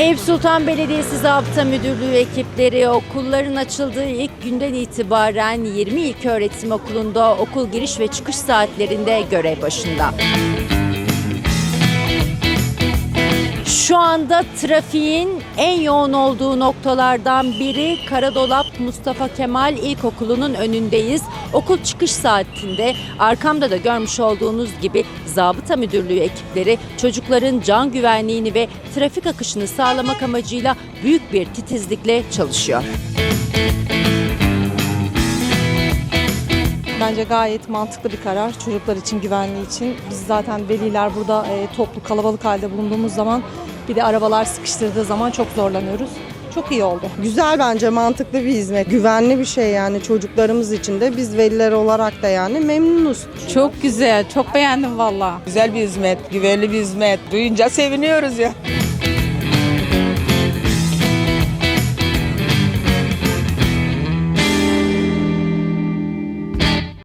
Eyüp Sultan Belediyesi Zabıta Müdürlüğü ekipleri okulların açıldığı ilk günden itibaren 20 İlköğretim Okulu'nda okul giriş ve çıkış saatlerinde görev başında. Şu anda trafiğin en yoğun olduğu noktalardan biri Karadolap Mustafa Kemal İlkokulu'nun önündeyiz. Okul çıkış saatinde arkamda da görmüş olduğunuz gibi zabıta müdürlüğü ekipleri çocukların can güvenliğini ve trafik akışını sağlamak amacıyla büyük bir titizlikle çalışıyor. Bence gayet mantıklı bir karar çocuklar için, güvenliği için. Biz zaten veliler burada e, toplu kalabalık halde bulunduğumuz zaman bir de arabalar sıkıştırdığı zaman çok zorlanıyoruz. Çok iyi oldu. Güzel bence mantıklı bir hizmet. Güvenli bir şey yani çocuklarımız için de biz veliler olarak da yani memnunuz. Çok güzel, çok beğendim valla. Güzel bir hizmet, güvenli bir hizmet. Duyunca seviniyoruz ya.